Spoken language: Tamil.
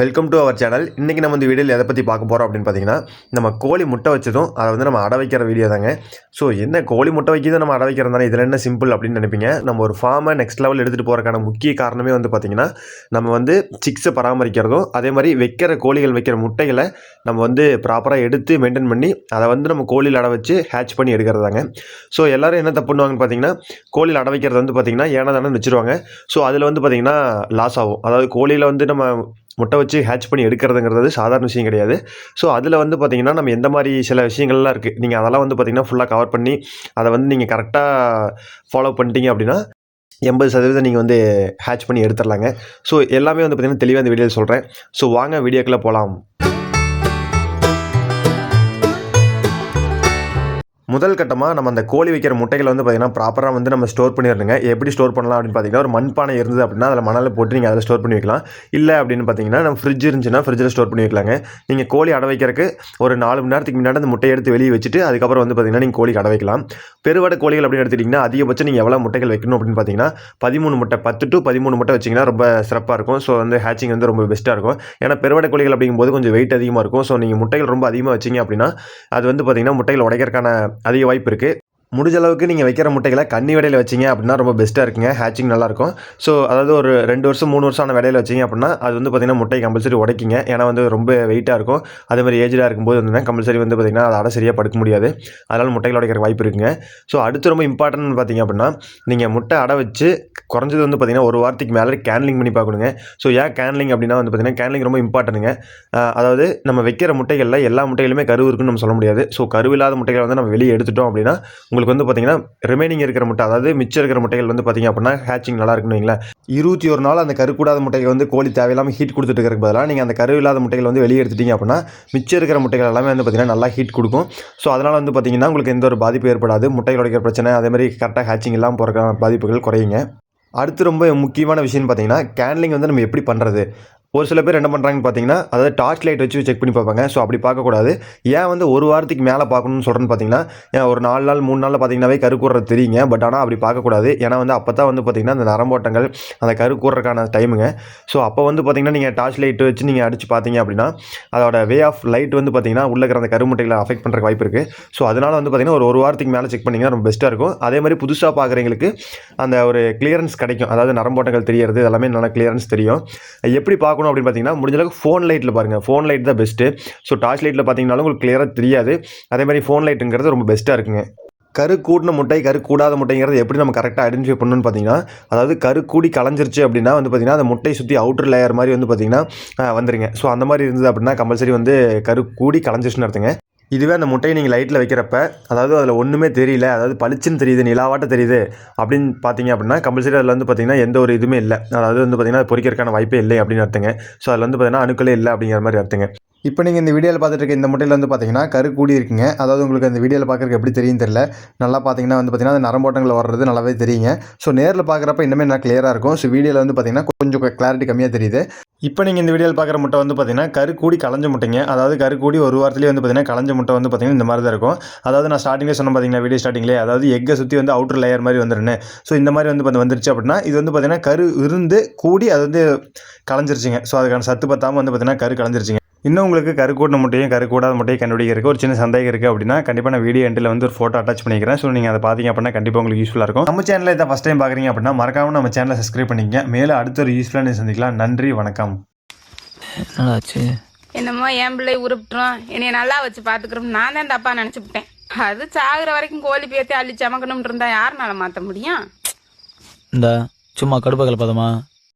வெல்கம் டு அவர் சேனல் இன்றைக்கி நம்ம இந்த வீடியோவில் எதை பற்றி பார்க்க போகிறோம் அப்படின்னு பார்த்தீங்கன்னா நம்ம கோழி முட்டை வச்சதும் அதை வந்து நம்ம அடை வைக்கிற வீடியோ தாங்க. ஸோ என்ன கோழி முட்டை வைக்கிறது நம்ம அடை வைக்கிறது தானே இதில் என்ன சிம்பிள் அப்படின்னு நினைப்பீங்க? நம்ம ஒரு ஃபார்மை நெக்ஸ்ட் லெவல் எடுத்துகிட்டு போகிறக்கான முக்கிய காரணமே வந்து பார்த்திங்கன்னா நம்ம வந்து சிக்ஸை பராமரிக்கிறதும் அதே மாதிரி வைக்கிற கோழிகள் வைக்கிற முட்டைகளை நம்ம வந்து ப்ராப்பராக எடுத்து மெயின்டைன் பண்ணி அதை வந்து நம்ம கோழியில் அடை வச்சு ஹேட்ச் பண்ணி எடுக்கிறதாங்க ஸோ எல்லோரும் என்ன தப்பு பண்ணுவாங்கன்னு பார்த்தீங்கன்னா கோழியில் அடை வைக்கிறது வந்து பார்த்திங்கன்னா ஏனா தானே வச்சுருவாங்க. ஸோ அதில் வந்து பார்த்திங்கன்னா லாஸ் ஆகும். அதாவது கோழியில் வந்து நம்ம முட்டை வச்சு ஹேட்ச் பண்ணி எடுக்கிறதுங்கிறது சாதாரண விஷயம் கிடையாது. ஸோ அதில் வந்து பார்த்திங்கன்னா நம்ம எந்த மாதிரி சில விஷயங்கள்லாம் இருக்குது நீங்கள் அதெல்லாம் வந்து பார்த்திங்கன்னா ஃபுல்லாக கவர் பண்ணி அதை வந்து நீங்கள் கரெக்டாக ஃபாலோ பண்ணிட்டீங்க அப்படின்னா எண்பது சதவீதம் நீங்கள் வந்து ஹேட்ச் பண்ணி எடுத்துடலாங்க. ஸோ எல்லாமே வந்து பார்த்திங்கன்னா தெளிவாக இந்த வீடியோவில் சொல்கிறேன் ஸோ வாங்க வீடியோக்குள்ளே போகலாம் முதல் கட்டமாக நம்ம அந்த கோழி வைக்கிற முட்டைகளை வந்து பார்த்திங்கன்னா ப்ராப்பராக வந்து நம்ம ஸ்டோர் பண்ணிடணுங்க. எப்படி ஸ்டோர் பண்ணலாம் அப்படின்னு பார்த்தீங்கன்னா ஒரு மண்பானை இருந்தது அப்படின்னா அதில் மணலை போட்டு நீங்கள் அதில் ஸ்டோர் பண்ணி வைக்கலாம். இல்லை அப்படின்னு பார்த்தீங்கன்னா நம்ம ஃப்ரிட்ஜ் இருந்துச்சுன்னா ஃப்ரிட்ஜில் ஸ்டோர் பண்ணி வைக்கலாங்க. நீங்கள் கோழி அடை வைக்கிறதுக்கு ஒரு நாலு மணி நேரத்துக்கு முன்னாடி அந்த முட்டையை எடுத்து வெளியே வச்சுட்டு அதுக்கப்புறம் வந்து பார்த்திங்கன்னா நீங்கள் கோழி அடை வைக்கலாம். பெருவடை கோழிகள் அப்படின்னு எடுத்துட்டிங்கன்னா அதிகபட்சம் நீங்கள் எவ்வளோ முட்டைகள் வைக்கணும் அப்படின்னு பார்த்தீங்கன்னா பதிமூணு முட்டை பத்து டு பதிமூணு முட்டை வச்சிங்கன்னா ரொம்ப சிறப்பாக இருக்கும். ஸோ வந்து ஹேச்சிங் வந்து ரொம்ப பெஸ்ட்டாக இருக்கும். ஏன்னா பெருவடை கோழிகள் அப்படிங்கும்போது கொஞ்சம் வெயிட் அதிகமாக இருக்கும். ஸோ நீங்கள் முட்டைகள் ரொம்ப அதிகமாக வச்சிங்க அப்படின்னா அது வந்து பார்த்திங்கன்னா முட்டைகள் உடைக்கிறதுக்கான அதிக வாய்ப்பு இருக்குது முடிஞ்ச அளவுக்கு நீங்கள் வைக்கிற முட்டைகளை கன்னி விடையில் வச்சிங்க அப்படின்னா ரொம்ப பெஸ்ட்டாக இருக்குங்க. ஹேச்சிங் நல்லாயிருக்கும் ஸோ அதாவது ஒரு ரெண்டு வருஷம் மூணு வருஷம் ஆன விடையில் வச்சிங்க அப்படின்னா அது வந்து பார்த்திங்கன்னா முட்டை கம்பல்சரி உடைக்கிங்க. ஏன்னா வந்து ரொம்ப வெயிட்டாக இருக்கும். அதே மாதிரி ஏஜாக இருக்கும்போது வந்து கம்பல்சரி வந்து பார்த்திங்கன்னா அதை அடை சரியாக படுக்க முடியாது. அதனால் முட்டைகள் உடைக்கிற வாய்ப்பு இருக்குங்க. ஸோ அடுத்து ரொம்ப இம்பார்ட்டன்ட் பார்த்திங்க அப்படின்னா நீங்கள் முட்டை அடை வச்சு குறைஞ்சது வந்து பார்த்திங்கன்னா ஒரு வாரத்துக்கு மேலே கேன்லிங் பண்ணி பார்க்கணுங்க. ஸோ ஏன் கேன்லிங் அப்படின்னா வந்து பார்த்திங்கன்னா கேன்லிங் ரொம்ப இம்பார்ட்டனுங்க அதாவது நம்ம வைக்கிற முட்டைகளில் எல்லா முட்டைகளுமே கருவு இருக்குன்னு நம்ம சொல்ல முடியாது. ஸோ கருவில்லாத முட்டைகளை வந்து நம்ம வெளியே எடுத்துட்டோம் அப்படின்னா உங்களுக்கு வந்து பார்த்தீங்கன்னா ரிமைனிங் இருக்கிற முட்டை அதாவது மிச்சம் இருக்கிற முட்டைகள் வந்து பார்த்தீங்க அப்படின்னா ஹேச்சிங் நல்லா இருக்குன்னு வைங்களேன். இருபத்தி ஒரு நாள் அந்த கருக்கூடாத முட்டைகள் வந்து கோழி தேவையில்லாமல் ஹீட் கொடுத்துட்டு இருக்கிறதுக்கு பதிலாக நீங்கள் அந்த கரு இல்லாத முட்டைகள் வந்து வெளியே எடுத்துட்டீங்க அப்படின்னா மிச்சம் இருக்கிற முட்டைகள் எல்லாமே வந்து பார்த்தீங்கன்னா நல்லா ஹீட் கொடுக்கும். ஸோ அதனால் வந்து பார்த்தீங்கன்னா உங்களுக்கு எந்த ஒரு பாதிப்பு ஏற்படாது. முட்டைகள் உடைக்கிற பிரச்சனை அதே மாதிரி கரெக்டாக ஹேச்சிங் இல்லாமல் போகிற பாதிப்புகள் குறையுங்க. அடுத்து ரொம்ப முக்கியமான விஷயம்னு பார்த்தீங்கன்னா கேன்லிங் வந்து நம்ம எப்படி பண்ணுறது ஒரு சில பேர் என்ன பண்ணுறாங்கன்னு பார்த்தீங்கன்னா அதாவது டார்ச் லைட் வச்சு செக் பண்ணி பார்ப்பாங்க. ஸோ அப்படி பார்க்கக்கூடாது. ஏன் வந்து ஒரு வாரத்துக்கு மேலே பார்க்கணும்னு சொல்கிறேன்னு பார்த்தீங்கன்னா ஒரு நாலு நாள் மூணு நாளில் பார்த்தீங்கன்னாவே கரு கூடுறது தெரியுங்க. பட் ஆனால் அப்படி பார்க்கக்கூடாது. ஏன்னா வந்து அப்போ தான் வந்து பார்த்திங்கன்னா அந்த நரம்போட்டங்கள் அந்த கருக்குறதுக்கான டைமுங்க ஸோ அப்போ வந்து பார்த்திங்கன்னா நீங்கள் டார்ச் லைட் வச்சு நீங்கள் அடித்து பார்த்தீங்க அப்படின்னா அதோட வே ஆஃப் லைட் வந்து பார்த்திங்கன்னா உள்ளே இருக்கிற அந்த கருமுட்டைகளை அஃபெக்ட் பண்ணுறக்கு வாய்ப்பு இருக்குது ஸோ அதனால் வந்து பார்த்திங்கன்னா ஒரு ஒரு வாரத்துக்கு மேலே செக் பண்ணிங்கன்னா ரொம்ப பெஸ்ட்டாக இருக்கும். அதே மாதிரி புதுசாக பார்க்குறவங்களுக்கு அந்த ஒரு கிளியரன்ஸ் கிடைக்கும். அதாவது நரம்போட்டங்கள் தெரியறது எல்லாமே நல்லா கிளியரன்ஸ் தெரியும். எப்படி பார்க்கணும் அப்படின்னு பார்த்தீங்கன்னா முடிஞ்சளவுக்கு ஃபோன் லைட்டில் பாருங்கள் ஃபோன் லைட் தான் பெஸ்ட்டு ஸோ டார்ச் லைட்டில் பார்த்தீங்கன்னாலும் உங்களுக்கு கிளியராக தெரியாது. அதே மாதிரி ஃபோன் லைட்டுங்கிறது ரொம்ப பெஸ்ட்டாக இருக்குங்க. கரு கூடின முட்டை கரு கூடாத முட்டைங்கிறது எப்படி நம்ம கரெக்டாக ஐடென்டிஃபை பண்ணணும்னு பார்த்தீங்கன்னா அதாவது கரு கூடி கலைஞ்சிருச்சு அப்படின்னா வந்து பார்த்திங்கன்னா அந்த முட்டை சுற்றி அவுட்டர் லேயர் மாதிரி வந்து பார்த்திங்கன்னா வந்துருங்க. ஸோ அந்த மாதிரி இருந்தது அப்படின்னா கம்பல்சரி வந்து கரு கூடி கலைஞ்சிருச்சுன்னு அர்த்தங்க. இதுவே அந்த முட்டையை நீங்கள் லைட்டில் வைக்கிறப்ப அதாவது அதில் ஒன்றுமே தெரியல அதாவது பளிச்சுன்னு தெரியுது நிலாவாட்ட தெரியுது அப்படின்னு பார்த்தீங்க அப்படின்னா கம்பல்சரி அதில் வந்து பார்த்தீங்கன்னா எந்த ஒரு இதுவுமே இல்லை. அதாவது வந்து பார்த்தீங்கன்னா அது பொறிக்கிறதுக்கான வாய்ப்பே இல்லை அப்படின்னு அர்த்தங்க. ஸோ அதில் வந்து பார்த்தீங்கன்னா அணுக்களே இல்லை அப்படிங்கிற மாதிரி அர்த்தங்க. இப்போ நீங்கள் இந்த வீடியோவில் பார்த்துட்டு இருக்க இந்த முட்டையில் வந்து பார்த்தீங்கன்னா கரு கூடி இருக்குங்க. அதாவது உங்களுக்கு அந்த வீடியோவில் பார்க்குறதுக்கு எப்படி தெரியும் தெரியல. நல்லா பார்த்தீங்கன்னா வந்து பார்த்தீங்கன்னா அந்த நரம்போட்டங்கள் வர்றது நல்லாவே தெரியுங்க. ஸோ நேரில் பார்க்குறப்ப இன்னுமே நல்லா கிளியராக இருக்கும். ஸோ வீடியோவில் வந்து பார்த்தீங்கன்னா கொஞ்சம் கிளாரிட்டி கம்மியாக தெரியுது. இப்போ நீங்கள் இந்த வீடியோவில் பார்க்குற முட்டை வந்து பார்த்தீங்கன்னா கரு கூடி கலஞ்ச முட்டைங்க. அதாவது கரு கூடி ஒரு வாரத்துலேயே வந்து பார்த்தீங்கன்னா கலஞ்ச முட்டை வந்து பார்த்தீங்கன்னா இந்த மாதிரி தான் இருக்கும். அதாவது நான் ஸ்டார்டிங்லேயே சொன்ன பார்த்தீங்கன்னா வீடியோ ஸ்டார்டிங்லேயே அதாவது எக்கை சுற்றி வந்து அவுட்டர் லேயர் மாதிரி வந்துருன்னு. ஸோ இந்த மாதிரி வந்து பார்த்து வந்துருச்சு அப்படின்னா இது வந்து பார்த்தீங்கன்னா கரு இருந்து கூடி அது வந்து கலைஞ்சிருச்சுங்க ஸோ அதுக்கான சத்து பத்தாமல் வந்து பார்த்தீங்கன்னா கரு கலைஞ்சிருச்சுங்க இன்னும் உங்களுக்கு கரு கூடின முட்டையும் கரு கூடாத முட்டையும் கண்டுபிடிக்கிறதுக்கு ஒரு சின்ன சந்தேகம் இருக்குது அப்படின்னா கண்டிப்பாக நான் வீடியோ எண்டில் வந்து ஒரு ஃபோட்டோ அட்டாச் பண்ணிக்கிறேன். ஸோ நீங்கள் அதை பார்த்தீங்க அப்படின்னா கண்டிப்பாக உங்களுக்கு யூஸ்ஃபுல்லாக இருக்கும். நம்ம சேனலில் இதை ஃபஸ்ட் டைம் பார்க்குறீங்க அப்படின்னா மறக்காம நம்ம சேனலை சப்ஸ்கிரைப் பண்ணிக்கங்க. மேலே அடுத்த ஒரு யூஸ்ஃபுல்லான சந்திக்கலாம். நன்றி வணக்கம். என்னமோ என் பிள்ளை உருப்பிட்டோம் என்னைய நல்லா வச்சு பாத்துக்கிறோம் நான் தான் தப்பா நினைச்சுப்பிட்டேன் அது சாகுற வரைக்கும் கோழி பேத்தி அள்ளி சமக்கணும்னு இருந்தா யாருனால மாத்த முடியும்? இந்த சும்மா கடுப்பை கலப்பாதமா